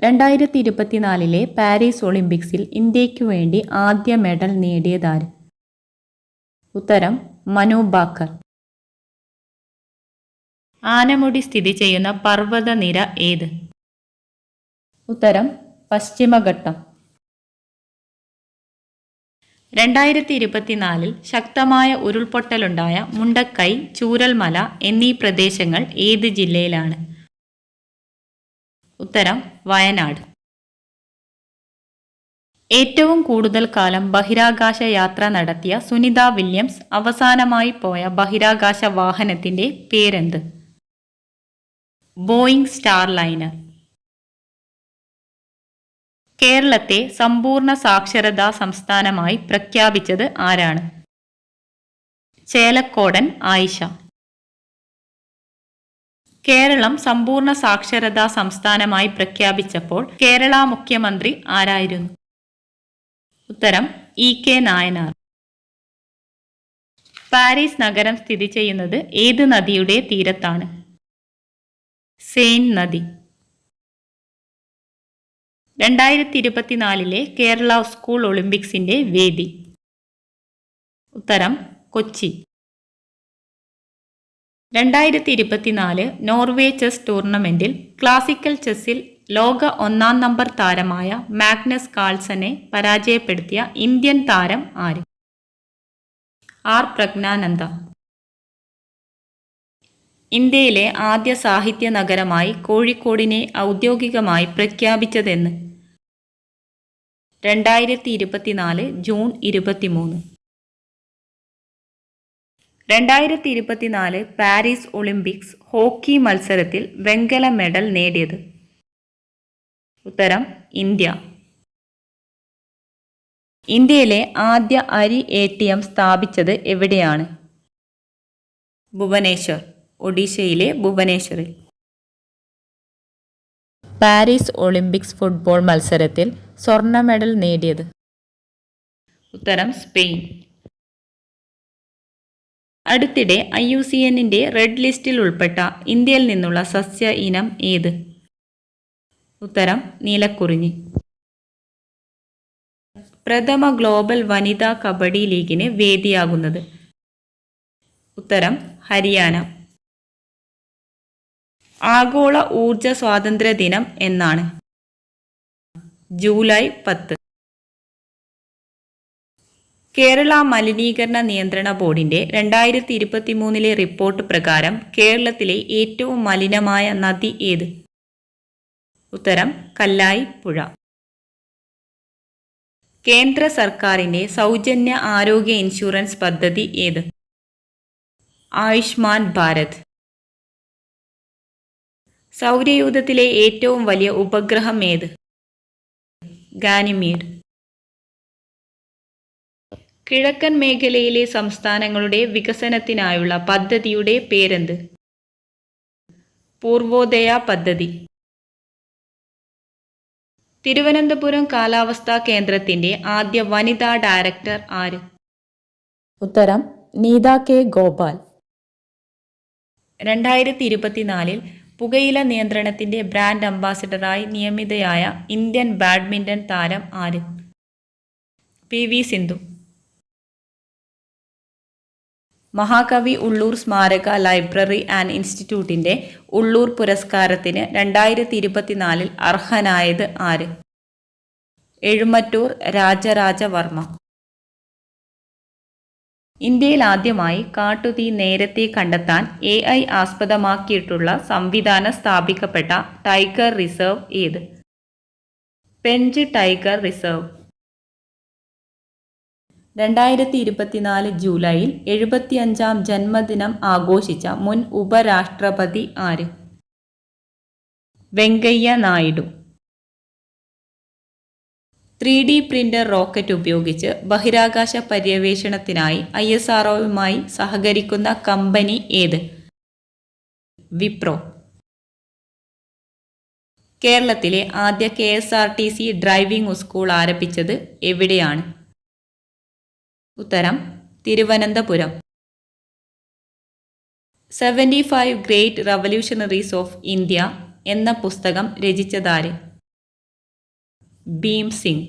രണ്ടായിരത്തി ഇരുപത്തിനാലിലെ പാരീസ് ഒളിമ്പിക്സിൽ ഇന്ത്യയ്ക്കു വേണ്ടി ആദ്യ മെഡൽ നേടിയതാര്? ഉത്തരം മനു ബാക്കർ. ആനമുടി സ്ഥിതി ചെയ്യുന്ന പർവതനിര ഏത്? ഉത്തരം പശ്ചിമഘട്ടം. രണ്ടായിരത്തി ഇരുപത്തിനാലിൽ ശക്തമായ ഉരുൾപൊട്ടലുണ്ടായ മുണ്ടക്കൈ ചൂരൽമല എന്നീ പ്രദേശങ്ങൾ ഏത് ജില്ലയിലാണ്? ഉത്തരം വയനാട്. ഏറ്റവും കൂടുതൽ കാലം ബഹിരാകാശ യാത്ര നടത്തിയ സുനിത വില്യംസ് അവസാനമായി പോയ ബഹിരാകാശ വാഹനത്തിന്റെ പേരെന്ത്? Boeing Starliner. കേരളത്തെ സമ്പൂർണ സാക്ഷരതാ സംസ്ഥാനമായി പ്രഖ്യാപിച്ചത് ആരാണ്? ചേലക്കോടൻ ആയിഷ. കേരളം സമ്പൂർണ സാക്ഷരതാ സംസ്ഥാനമായി പ്രഖ്യാപിച്ചപ്പോൾ കേരള മുഖ്യമന്ത്രി ആരായിരുന്നു? ഉത്തരം ഇ കെ നായനാർ. പാരീസ് നഗരം സ്ഥിതി ചെയ്യുന്നത് ഏത് നദിയുടെ തീരത്താണ്? സെയിൻ നദി. രണ്ടായിരത്തി ഇരുപത്തിനാലിലെ കേരള സ്കൂൾ ഒളിമ്പിക്സിന്റെ വേദി. ഉത്തരം കൊച്ചി. രണ്ടായിരത്തി ഇരുപത്തിനാല് നോർവേ ചെസ് ടൂർണമെന്റിൽ ക്ലാസിക്കൽ ചെസ്സിൽ ലോക ഒന്നാം നമ്പർ താരമായ മാഗ്നസ് കാൾസനെ പരാജയപ്പെടുത്തിയ ഇന്ത്യൻ താരം ആര്? ആർ. പ്രജ്ഞാനന്ദ. ഇന്ത്യയിലെ ആദ്യ സാഹിത്യ നഗരമായി കോഴിക്കോടിനെ ഔദ്യോഗികമായി പ്രഖ്യാപിച്ചതെന്ന്. രണ്ടായിരത്തി ഇരുപത്തിനാല് ജൂൺ ഇരുപത്തിമൂന്ന്. രണ്ടായിരത്തി ഇരുപത്തിനാല് പാരീസ് ഒളിമ്പിക്സ് ഹോക്കി മത്സരത്തിൽ വെങ്കല മെഡൽ നേടിയത്. ഉത്തരം ഇന്ത്യ. ഇന്ത്യയിലെ ആദ്യ അരി എ ടി എം സ്ഥാപിച്ചത് എവിടെയാണ്? ഭുവനേശ്വർ ഒഡീഷയിലെ ഭുവനേശ്വറിൽ. പാരീസ് ഒളിമ്പിക്സ് ഫുട്ബോൾ മത്സരത്തിൽ സ്വർണ മെഡൽ നേടിയത്. ഉത്തരം സ്പെയിൻ. അടുത്തിടെ ഐ യു സി എന്നിന്റെ റെഡ് ലിസ്റ്റിൽ ഉൾപ്പെട്ട ഇന്ത്യയിൽ നിന്നുള്ള സസ്യ ഇനം ഏത്? ഉത്തരം നീലക്കുറിഞ്ഞി. പ്രഥമ ഗ്ലോബൽ വനിതാ കബഡി ലീഗിന് വേദിയാകുന്നത്. ഉത്തരം ഹരിയാന. ആഗോള ഊർജ സ്വാതന്ത്ര്യ ദിനം എന്നാണ്. ജൂലൈ പത്ത്. കേരള മലിനീകരണ നിയന്ത്രണ ബോർഡിന്റെ രണ്ടായിരത്തി ഇരുപത്തി മൂന്നിലെ റിപ്പോർട്ട് പ്രകാരം കേരളത്തിലെ ഏറ്റവും മലിനമായ നദി ഏത്? ഉത്തരം കല്ലായി പുഴ കേന്ദ്ര സർക്കാരിന്റെ സൗജന്യ ആരോഗ്യ ഇൻഷുറൻസ് പദ്ധതി ഏത്? ആയുഷ്മാൻ ഭാരത്. സൗരയൂഥത്തിലെ ഏറ്റവും വലിയ ഉപഗ്രഹം ഏത്? ഗാനിമീഡ് കിഴക്കൻ മേഖലയിലെ സംസ്ഥാനങ്ങളുടെ വികസനത്തിനായുള്ള പദ്ധതിയുടെ പേരെന്ത്? പൂർവോദയ പദ്ധതി. തിരുവനന്തപുരം കാലാവസ്ഥാ കേന്ദ്രത്തിന്റെ ആദ്യ വനിതാ ഡയറക്ടർ ആര്? ഉത്തരം നീത കെ ഗോപാൽ. രണ്ടായിരത്തി ഇരുപത്തിനാലിൽ പുകയില നിയന്ത്രണത്തിന്റെ ബ്രാൻഡ് അംബാസിഡറായി നിയമിതയായ ഇന്ത്യൻ ബാഡ്മിന്റൺ താരം ആര്? P V Sindhu. മഹാകവി ഉള്ളൂർ സ്മാരക ലൈബ്രറി ആൻഡ് ഇൻസ്റ്റിറ്റ്യൂട്ടിന്റെ ഉള്ളൂർ പുരസ്കാരത്തിന് രണ്ടായിരത്തി ഇരുപത്തിനാലിൽ അർഹനായത് ആര്? എഴുമറ്റൂർ രാജരാജവർമ്മ. ഇന്ത്യയിൽ ആദ്യമായി കാട്ടുതീ നേരത്തെ കണ്ടെത്താൻ എ ഐ ആസ്പദമാക്കിയിട്ടുള്ള സംവിധാനം സ്ഥാപിക്കപ്പെട്ട ടൈഗർ റിസർവ് ഏത്? Pench tiger reserve. രണ്ടായിരത്തി ഇരുപത്തിനാല് ജൂലൈയിൽ എഴുപത്തിയഞ്ചാം ജന്മദിനം ആഘോഷിച്ച മുൻ ഉപരാഷ്ട്രപതി ആര്? Venkaiah Naidu. Three D printer rocket ഉപയോഗിച്ച് ബഹിരാകാശ പര്യവേഷണത്തിനായി ഐ എസ് ആർഒയുമായി സഹകരിക്കുന്ന കമ്പനി ഏത്? വിപ്രോ. കേരളത്തിലെ ആദ്യ K S R T C driving school ആരംഭിച്ചത് എവിടെയാണ്? ഉത്തരം Thiruvananthapuram. Seventy five great revolutionaries of India എന്ന പുസ്തകം രചിച്ചതാര്? ഭീം സിംഗ്.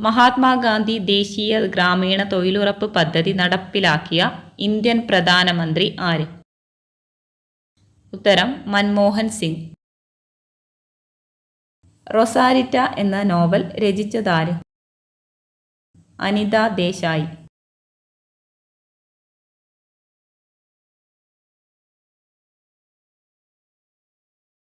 മഹാത്മാഗാന്ധി ദേശീയ ഗ്രാമീണ തൊഴിലുറപ്പ് പദ്ധതി നടപ്പിലാക്കിയ ഇന്ത്യൻ പ്രധാനമന്ത്രി ആര്? ഉത്തരം മൻമോഹൻ സിംഗ്. റൊസാരിറ്റ എന്ന നോവൽ രചിച്ചതാര്? അനിത ദേശായി